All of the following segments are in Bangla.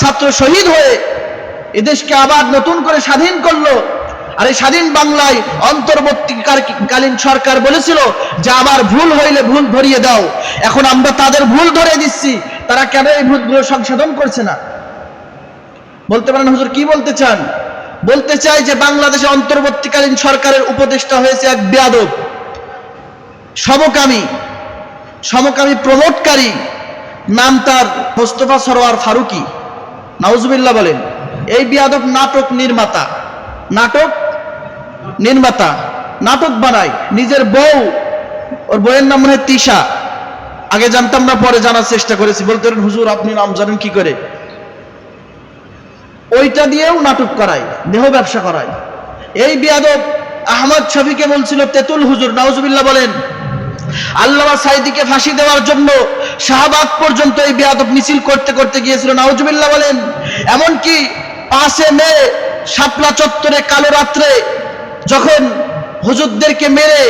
ছাত্র শহীদ হয়ে এদেশকে আবার নতুন করে স্বাধীন করল। আর এই স্বাধীন বাংলায় অন্তর্বর্তীকালীন সরকার বলেছিল যে আবার ভুল হইলে ভুল ধরিয়ে দাও। এখন আমরা তাদের ভুল ধরে দিচ্ছি। তারা কেন এই ভুলগুলো সংশোধন করছে না? বলতে পারেন, হুজুর, কি বলতে চান? বলতে চাই যে, বাংলাদেশে অন্তর্বর্তীকালীন সরকারের উপদেষ্টা হয়েছে এক বেয়াদব। সমকামী সমকামী প্রমোটকারী নাম তার মোস্তফা সরোয়ার ফারুকি। নাউজুবিল্লাহ বলেন, এই বিয়াদব নাটক নির্মাতা নাটক নির্মাতা, নাটক বানায়, নিজের বউ, ওর বউয়ের নাম মনে তিশা। আগে জানতাম না, পরে জানার চেষ্টা করেছি। বলতে হুজুর, আপনি নাম জানেন কি করে? ওইটা দিয়েও নাটক করায়, দেহ ব্যবসা করায়। এই বিয়াদব আহমদ শফিকে বলছিল, তেতুল হুজুর, নাউজুবিল্লাহ বলেন, আল্লামা সাইদিকে ফাঁসি দেওয়ার জন্য শাহবাগ পর্যন্ত এই বেয়াদব মিছিল করতে করতে গিয়েছিল। নাউজুবিল্লাহ বলেন, এমনকি পাশে মে, শাপলা চত্বরে কালো রাত্রে যখন হুজুরদেরকে মেরে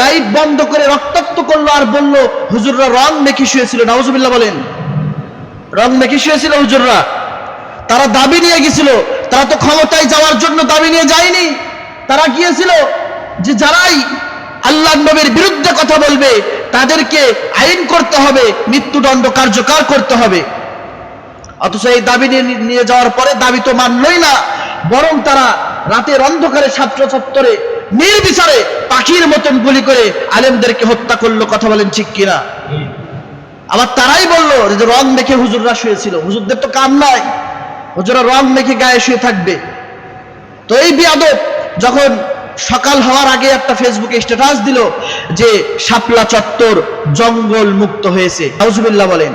লাইট বন্ধ করে রক্তাক্ত করল আর বলল, হুজুররা রং মেখে শুয়েছিল। নাউজুবিল্লাহ বলেন, রং মেখে শুয়েছিল হুজুররা। তারা দাবি নিয়ে গেছিল। তারা তো ক্ষমতায় যাওয়ার জন্য দাবি নিয়ে যায়নি। তারা গিয়েছিল যে যারাই আল্লাহ নবীর বিরুদ্ধে কথা বলবে তাদেরকে আইন করতে হবে, মৃত্যুদণ্ড কার্যকর করতে হবে। অথচ এই দাবি নিয়ে যাওয়ার পরে দাবি তো মানলই না, বরং তারা রাতের অন্ধকারে ছাত্র চত্বরে নির্বিচারে পাখির মতন গুলি করে আলেমদেরকে হত্যা করল, কথা বলেন ঠিক কিনা? আবার তারাই বলল যে রং মেখে হুজুররা শুয়েছিল, হুজুরদের তো কাম নাই হুজুরা রং মেখে গায়ে শুয়ে থাকবে। তো এই বিয়াদব যখন সকাল হওয়ার আগে একটা ফেসবুকে স্ট্যাটাস দিল যে শাপলা চত্বর জঙ্গল মুক্ত হয়েছে। নাউজুবিল্লাহ বলেন।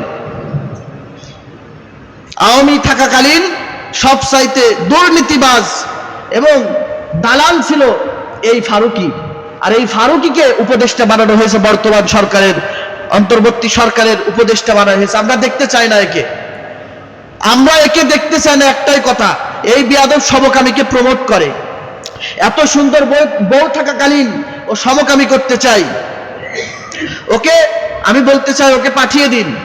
আওয়ামী থাকাকালীন সব চাইতে দুর্নীতিবাজ এবং দালাল ছিল এই ফারুকি। আর এই ফারুকিকে উপদেষ্টা বানানো হয়েছে বর্তমান সরকারের, অন্তর্বর্তী সরকারের উপদেষ্টা বানানো হয়েছে। আমরা দেখতে চাই না একে। আমরা একে দেখতে চাই না একটাই কথা, এই বিয়াদব সমকামীকে প্রমোট করে। এত সুন্দর বউ থাকাকালীন ও সমকামী করতে চাই। ওকে আমি বলতে চাই, ওকে পাঠিয়ে দিন।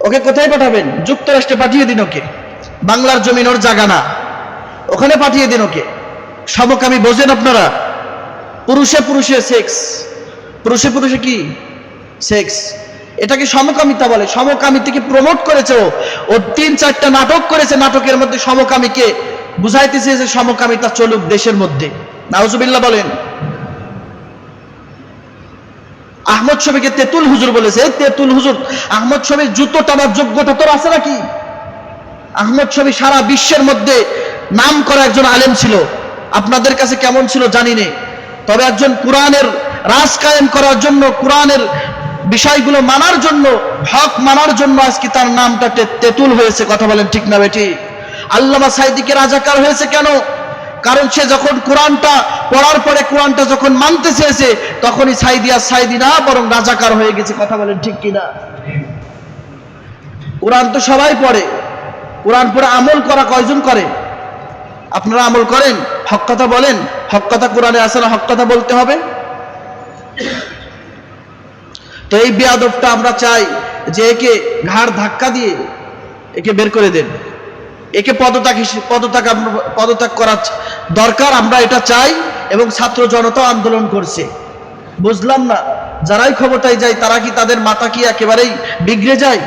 ওকে কোথায় পাঠাবেন? যুক্তরাষ্ট্রে পাঠিয়ে দিন ওকে। বাংলার জমিন ওর জায়গা না। ওখানে পাঠিয়ে দিন ওকে। সমকামী বোঝেন আপনারা? পুরুষে পুরুষে সেক্স। পুরুষে পুরুষে কি? সেক্স। এটাকে সমকামিতা বলে। সমকামিতাকে প্রমোট করেছে ও তিন চারটা নাটক করেছে, নাটকের মধ্যে সমকামীকে। বুঝাইতেছে যে সমকামিতা চলুক দেশের মধ্যে। নাউজুবিল্লাহ বলেন, আহমদ শফিকে তেতুল হুজুর বলেছে তেতুল হুজুর, আহমদ শফির জুতো টানার যোগ্যতা তোর আছে নাকি? আহমদ শফি সারা বিশ্বের মধ্যে নাম করা একজন আলেম ছিল। আপনাদের কাছে কেমন ছিল জানি নে তবে একজন কোরআনের রাজ কায়েম করার জন্য, কোরআনের বিষয়গুলো মানার জন্য, হক মানার জন্য আজকে তার নামটা তেতুল হয়েছে। কথা বলেন ঠিক না বেটি আল্লামা সাইদিকে রাজাকার হয়েছে কেন? কারণ সে যখন কোরআনটা পড়ার পরে কোরআনটা যখন মানতে চেয়েছে, তখনই সাইদি আর সাইদি না, বরং রাজাকার হয়ে গেছে। কথা বলেন ঠিক কিনা? কোরআন তো সবাই পড়ে। কোরআন পড়ে আমল করা কয়জন করে? আপনারা আমল করেন? হক কথা বলেন? হক কথা কোরআনে আসে না? হক কথা বলতে হবে? তো এই বেয়াদবটা আমরা চাই যে একে ঘাড় ধাক্কা দিয়ে একে বের করে দেন। একে পদত্যাগ পদত্যাগ পদত্যাগ করা দরকার, আমরা এটা চাই এবং ছাত্র জনতা আন্দোলন করছে। বুঝলাম না, যারাই ক্ষমতায় যায়, তারা কি তাদের মাথা কি একেবারেই বিগড়ে যায়?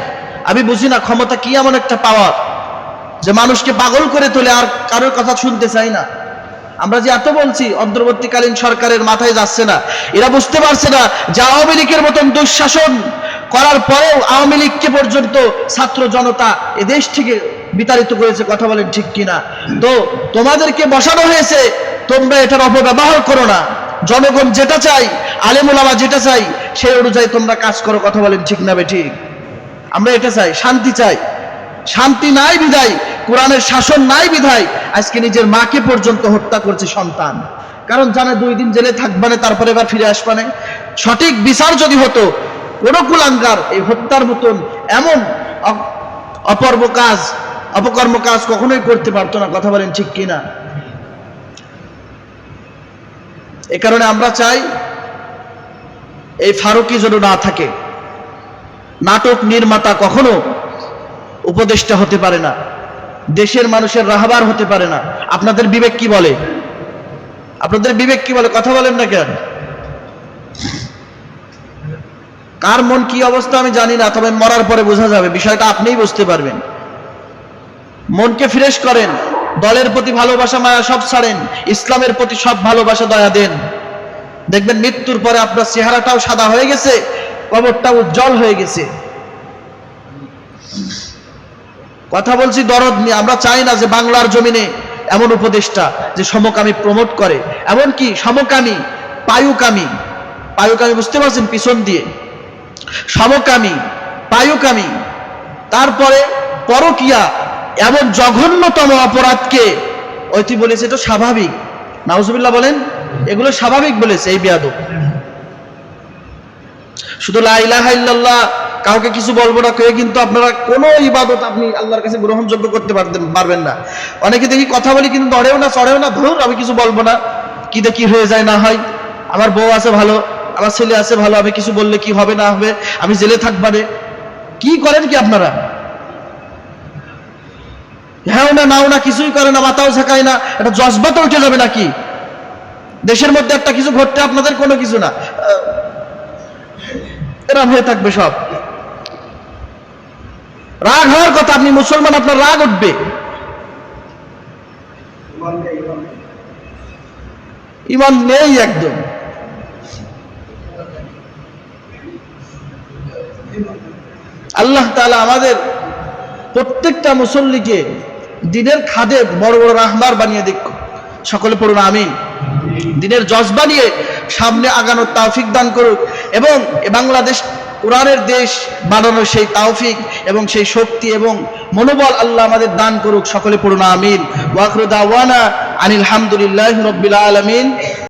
আমি বুঝি না, ক্ষমতা কি এমন একটা পাওয়ার যে মানুষকে পাগল করে তোলে আর কারোর কথা শুনতে চাই না। আমরা যে এত বলছি, অন্তর্বর্তীকালীন সরকারের মাথায় যাচ্ছে না। এরা বুঝতে পারছে না যে আওয়ামী লীগের মতন দুঃশাসন করার পরেও আওয়ামী লীগকে পর্যন্ত ছাত্র জনতা এদেশ থেকে বিতাড়িত করেছে, কথা বলেন ঠিক কিনা। তো তোমাদেরকে বসানো হয়েছে, তোমরা এটার অপব্যবহার করো না। জনগণ যেটা চাই আলেমুলামা যেটা চাই, সেই অনুযায়ী তোমরা কাজ করো, কথা বলেন ঠিক না ঠিক আমরা এটা চাই, শান্তি চাই। শান্তি নাই বিধায়, কোরআনের শাসন নাই বিধায়, আজকে নিজের মাকে পর্যন্ত হত্যা করছে সন্তান। কারণ জানে দুই দিন জেলে থাকবানে তারপরে এবার ফিরে আসবানে সঠিক বিচার যদি হতো, কোন কুলাঙ্গার এই হত্যার মতন এমন অপর্ব কাজ অপকর্ম কাজ কখনোই করতে পারতো না, কথা বলেন ঠিক কিনা? এ কারণে আমরা চাই এই ফারুকি যেন না থাকে। নাটক নির্মাতা কখনো উপদেষ্টা হতে পারে না, দেশের মানুষের রাহবার হতে পারে না। আপনাদের বিবেক কি বলে? আপনাদের বিবেক কি বলে? কথা বলেন না কেন? কার মন কি অবস্থা আমি জানি না, তবে মরার পরে বোঝা যাবে, বিষয়টা আপনিই বুঝতে পারবেন। মনকে ফ্রেশ করেন, দলের প্রতি ভালোবাসা মায়া সব ছাড়েন, ইসলামের প্রতি সব ভালোবাসা দয়া দেন। দেখবেন মৃত্যুর পরে আপনার চেহারাটাও সাদা হয়ে গেছে কবরটা উজ্জ্বল হয়ে গেছে। কথা বলছি দরদ নিয়ে, আমরা চাই না যে বাংলার জমিনে এমন উপদেষ্টা যে সমকামী প্রমোট করে এমন কি সমকামী, পায়ুকামী। পায়ুকামী বুঝতে পারছেন পিছন দিয়ে? সমকামী, পায়ুকামী। তারপরে পরকিয়া এমন জঘন্যতম অপরাধকে ঐতি বলেছে, এটা স্বাভাবিক। নাউজুবিল্লাহ বলেন, এগুলো স্বাভাবিক বলেছে এই বিয়াদব। শুধু লা ইলাহা ইল্লাল্লাহ, কাউকে কিছু বলব না, কেউ কিন্তু আপনারা কোনো ইবাদত আপনি আল্লাহর কাছে গ্রহণযোগ্য করতে পারবেন না। অনেকে দেখি কথা বলি কিন্তু ধরেও না চড়েও না, ধরুন আমি কিছু বলব না, কি দেখি হয়ে যায় না হয়। আমার বউ আছে ভালো, আমার ছেলে আছে ভালো, আমি কিছু বললে কি হবে না হবে, আমি জেলে থাকবারে কি করেন কি আপনারা? হ্যাঁ না, নাও না, কিছুই করে না, মাথাও ঝাঁকায় না, একটা জজবা তো উঠে যাবে নাকি? দেশের মধ্যে একটা কিছু ঘটতে আপনাদের কোনো কিছু না। এরম হয়ে থাকবে সব। রাগ হওয়ার কথা, আপনি মুসলমান, আপনার রাগ উঠবে। ইমান নেই একদম। আল্লাহ তাআলা আমাদের প্রত্যেকটা মুসল্লিকে দিনের খাদে বড় বড় রাহমার বানিয়ে দিক। সকলে পড়ুন, আমিন। দিনের জজ বানিয়ে সামনে আগানোর তাওফিক দান করুক এবং বাংলাদেশ, কোরআনের দেশ বানানোর সেই তাওফিক এবং সেই শক্তি এবং মনোবল আল্লাহ আমাদের দান করুক। সকলে পড়ুন, আমিন। ওয়াকরু দাওয়ানা আনিল হামদুলিল্লাহ রব্বিল আলামিন।